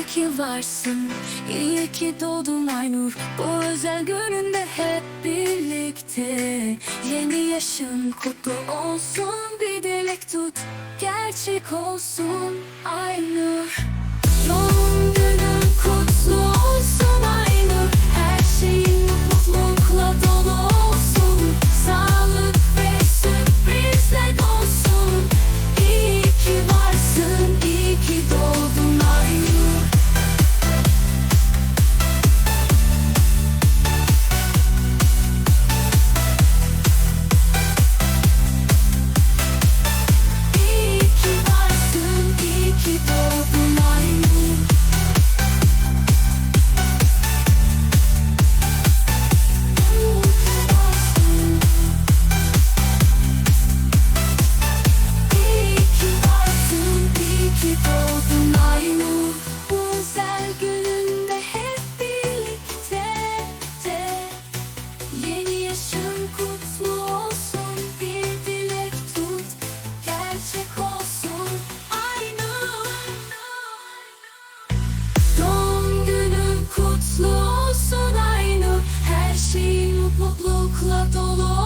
İyi ki varsın, iyi ki doğdum Aynur. Bu özel gününde hep birlikte. Yeni yaşın kutlu olsun Bir dilek tut, gerçek olsun Aynur. кукла толо.